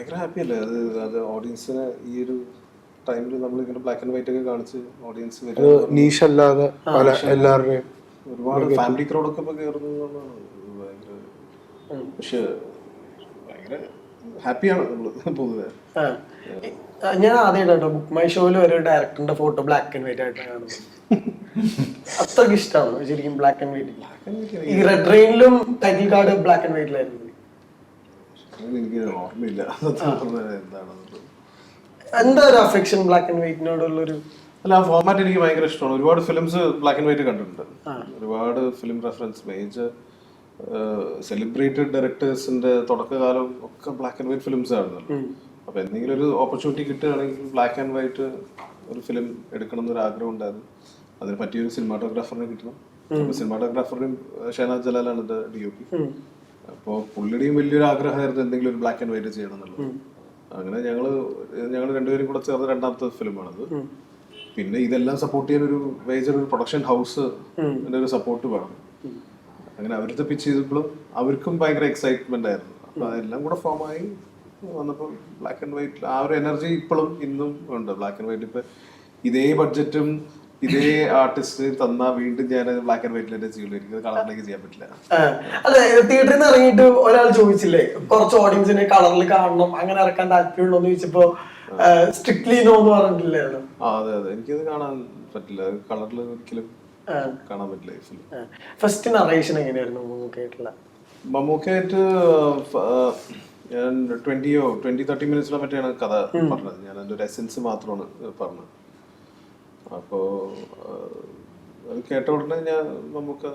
ഭയങ്കര ഹാപ്പി അല്ലേ? അത് അത് ഓഡിയൻസിന് ഈ ഒരു ടൈമിൽ നമ്മൾ ഇങ്ങനെ ബ്ലാക്ക് ആൻഡ് വൈറ്റ് ഒക്കെ കാണിച്ച് ഓഡിയൻസ് അത് നീഷ് അല്ലാതെ പല എല്ലാവരുടെയും ഒരുപാട് ഫാമിലി ക്രൗഡൊക്കെ ഇപ്പൊ കയറുന്നു എന്നുള്ളതാണ് ഭയങ്കര പക്ഷെ ഭയങ്കര ഹാപ്പിയാണ് നമ്മൾ പൊതുവെ. ഞാൻ ആദ്യം കേട്ടോ ബുക്ക് മൈ ഷോയിൽ ഒരു ഡയറക്ടറിന്റെ ഫോട്ടോ ബ്ലാക്ക് ആൻഡ് വൈറ്റ് ആയിട്ട് കാണുന്നത്. അത്രയ്ക്ക് ഇഷ്ടമാണ് ശരിക്കും ബ്ലാക്ക് ആൻഡ് വൈറ്റ് ഈ റെഡ് ട്രെയിനിലും ടൈറ്റിൽ കാർഡ് ബ്ലാക്ക് ആൻഡ് വൈറ്റിലായിരുന്നു എനിക്ക് ഓർമ്മയില്ല. സത്യം പറഞ്ഞാൽ എന്താണെന്നുള്ളത് എന്താ ഒരു അഫെക്ഷൻ ബ്ലാക്ക് ആൻഡ് അല്ല ആ ഫോർമാറ്റ് എനിക്ക് ഭയങ്കര ഇഷ്ടമാണ്. ഒരുപാട് ഫിലിംസ് ബ്ലാക്ക് ആൻഡ് വൈറ്റ് കണ്ടിട്ടുണ്ട്. ഒരുപാട് ഫിലിം റെഫറൻസ് മേജർ സെലിബ്രേറ്റഡ് ഡയറക്ടേഴ്സിന്റെ തുടക്കകാലം ഒക്കെ ബ്ലാക്ക് ആൻഡ് വൈറ്റ് ഫിലിംസ് ആയിരുന്നല്ലോ. അപ്പൊ എന്തെങ്കിലും ഒരു ഓപ്പർച്യൂണിറ്റി കിട്ടുകയാണെങ്കിൽ ബ്ലാക്ക് ആൻഡ് വൈറ്റ് ഒരു ഫിലിം എടുക്കണം എന്നൊരു ആഗ്രഹം ഉണ്ടായിരുന്നു. അതിന് പറ്റിയൊരു സിനിമാറ്റോഗ്രാഫറിനെ കിട്ടണം. സിനിമാറ്റോഗ്രാഫറിനും സിനിമാറ്റോഗ്രാഫറുടെയും ഷെനാദ് ജലാലാണ് ഡി ഒ പി അപ്പോൾ പുള്ളിയുടെയും വലിയൊരു ആഗ്രഹമായിരുന്നു എന്തെങ്കിലും ഒരു ബ്ലാക്ക് ആൻഡ് വൈറ്റ് ചെയ്യണം എന്നുള്ളത്. അങ്ങനെ ഞങ്ങൾ ഞങ്ങൾ രണ്ടുപേരും കൂടെ ചേർന്ന് രണ്ടാമത്തെ ഫിലിമാണത്. പിന്നെ ഇതെല്ലാം സപ്പോർട്ട് ചെയ്യാൻ ഒരു മേജർ ഒരു പ്രൊഡക്ഷൻ ഹൗസ് ഒരു സപ്പോർട്ട് വേണം. അങ്ങനെ അവരുടെ പിച്ച് ചെയ്തപ്പോഴും അവർക്കും ഭയങ്കര എക്സൈറ്റ്മെന്റ് ആയിരുന്നു. അപ്പൊ അതെല്ലാം കൂടെ ഫോം ആയി വന്നപ്പോൾ ബ്ലാക്ക് ആൻഡ് വൈറ്റ് ആ ഒരു എനർജി ഇപ്പോഴും ഇന്നും ഉണ്ട്. ബ്ലാക്ക് ആൻഡ് വൈറ്റ് ഇപ്പൊ ഇതേ ബഡ്ജറ്റും ഇതേ ആർട്ടിസ്റ്റ് തന്നാ വീണ്ടും ഞാൻ ബ്ലാക്ക് ആൻഡ് വൈറ്റിൽ തന്നെ ചെയ്യുള്ളൂ എനിക്ക് കളറിലേക്ക് ചെയ്യാൻ പറ്റില്ല. അതെ അല്ല തിയേറ്ററിൽ നിന്ന് ഇറങ്ങിയിട്ട് ഒരാൾ ചോദിച്ചില്ലേ കുറച്ച് ഓഡിയൻസിനെ കളറിൽ കാണണം അങ്ങനെ ഇറക്കാൻ താല്പര്യമുണ്ടോ എന്ന് ചോദിച്ചപ്പോ സ്ട്രിക്ട്ലി നോ എന്ന് പറഞ്ഞിട്ടില്ലായിരുന്നു അതെ? അതെ എനിക്കത് കാണാൻ പറ്റില്ല. കളറിൽ ഒരിക്കലും. കാണാൻ പറ്റില്ല ഫസ്റ്റ് നറേഷൻ എങ്ങനെയായിരുന്നു മമ്മൂക്കായിട്ടുള്ള മമ്മൂക്കായിട്ട് ഞാൻ ട്വന്റിയോ ട്വന്റി തേർട്ടി മിനിറ്റ്സിലോ കഥ പറഞ്ഞത്. ഞാൻ അതിന്റെ ഒരു എസെൻസ് മാത്രമാണ് പറഞ്ഞത്. അപ്പോ അത് കേട്ട ഉടനെ ഞാൻ നമുക്ക്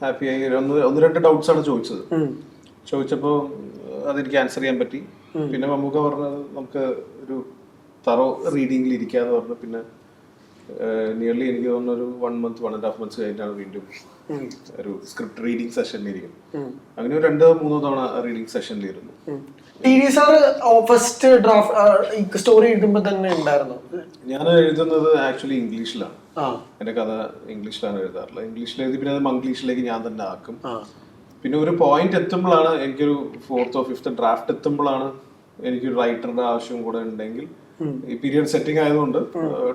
ഹാപ്പി ആയി. ഒന്ന് ഒന്ന് രണ്ട് ഡൗട്ട്സ് ആണ് ചോദിച്ചത് ചോദിച്ചപ്പോൾ അതെനിക്ക് ആൻസർ ചെയ്യാൻ പറ്റി. പിന്നെ മമ്മൂക്ക പറഞ്ഞത് നമുക്ക് ഒരു തറോ റീഡിങ്ങിൽ ഇരിക്കാന്ന് പറഞ്ഞു. പിന്നെ നിയർലി എനിക്ക് തോന്നുന്ന ഒരു one month one and half months കഴിഞ്ഞിട്ടാണ് വീണ്ടും ഒരു സ്ക്രിപ്റ്റ് റീഡിംഗ് സെഷനിലിരിക്കും അങ്ങനെ ഒരു രണ്ടോ മൂന്നോ തവണ reading സെഷനിലിരുന്നു T V sir first draft story എഴുതുമ്പോൾ തന്നെ ഉണ്ടായിരുന്നു. ഞാൻ എഴുതുന്നത് ആക്ച്വലി ഇംഗ്ലീഷിലാണ് എന്റെ കഥ ഇംഗ്ലീഷിലാണ് എഴുതാറുള്ളത്. ഇംഗ്ലീഷിൽ എഴുതി പിന്നെ അത് മംഗ്ലീഷിലേക്ക് ഞാൻ തന്നെ ആക്കും. പിന്നെ ഒരു പോയിന്റ് എത്തുമ്പോഴാണ് എനിക്കൊരു ഫോർത്തോ ഫിഫ്ത്ത് ഡ്രാഫ്റ്റ് എത്തുമ്പോഴാണ് എനിക്കൊരു റൈറ്ററുടെ ആവശ്യം കൂടെ ഉണ്ടെങ്കിൽ ഈ പീരിയഡ് സെറ്റിംഗ് ആയതുകൊണ്ട്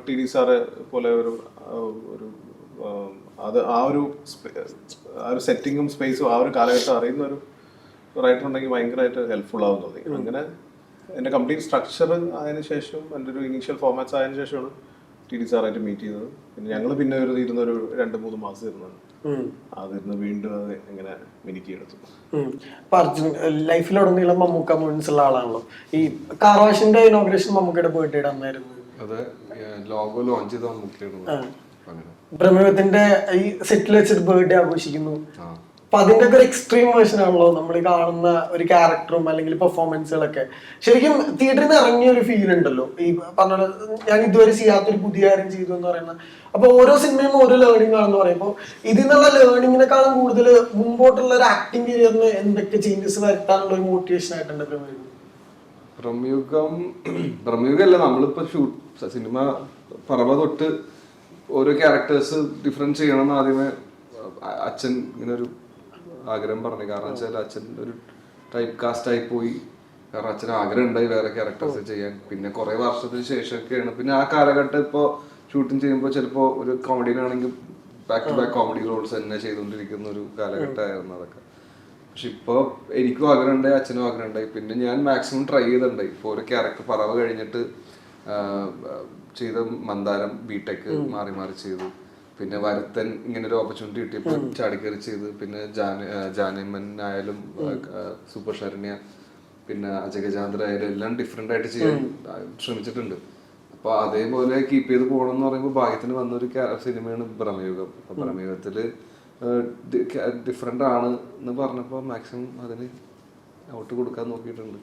ടി ഡി സാറ് പോലെ ഒരു ഒരു അത് ആ ഒരു ആ ഒരു സെറ്റിങ്ങും സ്പേസും ആ ഒരു കാലഘട്ടം അറിയുന്ന ഒരു റൈറ്റർ ഉണ്ടെങ്കിൽ ഭയങ്കരമായിട്ട് ഹെൽപ്ഫുൾ ആവും തോന്നി. അങ്ങനെ എന്റെ കംപ്ലീറ്റ് സ്ട്രക്ചർ ആയതിനു ശേഷം എന്റെ ഒരു ഇനീഷ്യൽ ഫോർമാറ്റ്സ് ആയതിനു ശേഷമാണ് ടി ഡി സാറായിട്ട് മീറ്റ് ചെയ്തത്. പിന്നെ ഞങ്ങൾ പിന്നെ ഒരു ഇരുന്ന ഒരു രണ്ട് മൂന്ന് മാസം ഇരുന്നത്. ഉം. അതിരുന്ന് വീണ്ടും അത് ഇങ്ങനെ മിനുക്കിയെടുത്തു. അപ്പൊ അർജുൻ ലൈഫിലുടനീളം മമ്മൂക്ക ഉള്ള ആളാണല്ലോ. ഈ കാർവാഷിന്റെ ഇനോഗ്രേഷൻ മമ്മൂക്കയുടെ ബർത്ത്ഡേ അന്നായിരുന്നു. അത് ലോഗോ ലോഞ്ച് ചെയ്ത മമ്മൂക്കയുടെ ബ്രഹ്മത്തിന്റെ ഈ സെറ്റിൽ വെച്ചിട്ട് ബർത്ത്ഡേ ആഘോഷിക്കുന്നു. അപ്പൊ അതിന്റെ ഒക്കെ ഒരു എക്സ്ട്രീം വേർഷൻ ആണല്ലോ നമ്മൾ കാണുന്ന ഒരു ക്യാരക്ടറും അല്ലെങ്കിൽ പെർഫോമൻസുകളൊക്കെ ശരിക്കും തിയേറ്ററിൽ നിന്ന് ഇറങ്ങിയ ഒരു ഫീൽ ഉണ്ടല്ലോ. ഈ പറഞ്ഞ ഞാൻ ഇതുവരെ ചെയ്യാത്തൊരു പുതിയ കാര്യം ചെയ്തു എന്ന് പറയുന്ന. അപ്പൊ ഓരോ സിനിമയും ഓരോ ലേണിംഗ് ആണെന്ന് പറയുമ്പോൾ ഇതിൽ നിന്നുള്ള ലേണിങ്ങിനെക്കാളും കൂടുതൽ മുമ്പോട്ടുള്ള ഒരു ആക്ടിങ് കരിയറിന് എന്തൊക്കെ ചേഞ്ചസ് വരുത്താനുള്ള ഒരു മോട്ടിവേഷൻ ആയിട്ടുണ്ട് പ്രമേഹം ബ്രഹ്മയുഗം ബ്രഹ്മയുഗമല്ല നമ്മളിപ്പോ ഷൂട്ട് സിനിമ പറവ തൊട്ട് ഓരോ ക്യാരക്ടേഴ്സ് ഡിഫറൻസ് ചെയ്യണം എന്ന് ആദ്യമേ അച്ഛൻ ഇങ്ങനെ ഒരു ആഗ്രഹം പറഞ്ഞു. കാരണം വെച്ചാൽ അച്ഛൻ ഒരു ടൈപ്പ് കാസ്റ്റ് ആയി പോയി. കാരണം അച്ഛൻ ആഗ്രഹം ഉണ്ടായി വേറെ ക്യാരക്ടേഴ്സ് ചെയ്യാൻ. പിന്നെ കുറെ വർഷത്തിന് ശേഷമൊക്കെയാണ്. പിന്നെ ആ കാലഘട്ടം ഇപ്പോൾ ഷൂട്ടിങ് ചെയ്യുമ്പോൾ ചിലപ്പോൾ ഒരു കോമഡിയിലാണെങ്കിൽ back to back comedy roles തന്നെ ചെയ്തുകൊണ്ടിരിക്കുന്ന ഒരു കാലഘട്ടമായിരുന്നു അതൊക്കെ. പക്ഷെ ഇപ്പോൾ എനിക്കും ആഗ്രഹം ഉണ്ടായി അച്ഛനും ആഗ്രഹം ഉണ്ടായി. പിന്നെ ഞാൻ മാക്സിമം ട്രൈ ചെയ്തിട്ടുണ്ടായി ഇപ്പോൾ ഒരു ക്യാരക്ടർ പറവ് കഴിഞ്ഞിട്ട് ചെയ്ത മന്ദാരം ബിടെക് മാറി മാറി ചെയ്തു. പിന്നെ വരത്തൻ ഇങ്ങനെ ഒരു ഓപ്പർച്യൂണിറ്റി കിട്ടിയപ്പോൾ ചാടിക്കറി ചെയ്ത്. പിന്നെ ജാനിമൻ ആയാലും സൂപ്പർ ശരണ്യ പിന്നെ അജഗജാന്തര ആയാലും എല്ലാം ഡിഫറെന്റ് ആയിട്ട് ചെയ്യാൻ ശ്രമിച്ചിട്ടുണ്ട്. അപ്പൊ അതേപോലെ കീപ്പ് ചെയ്ത് പോകണം എന്ന് പറയുമ്പോൾ ഭാഗ്യത്തിന് വന്നൊരു സിനിമയാണ് ഭ്രമയുഗം. അപ്പൊ ഭ്രമയുഗത്തിൽ ഡിഫറെന്റ് ആണ് എന്ന് പറഞ്ഞപ്പോൾ മാക്സിമം അതിന് ഔട്ട് കൊടുക്കാൻ നോക്കിയിട്ടുണ്ട്.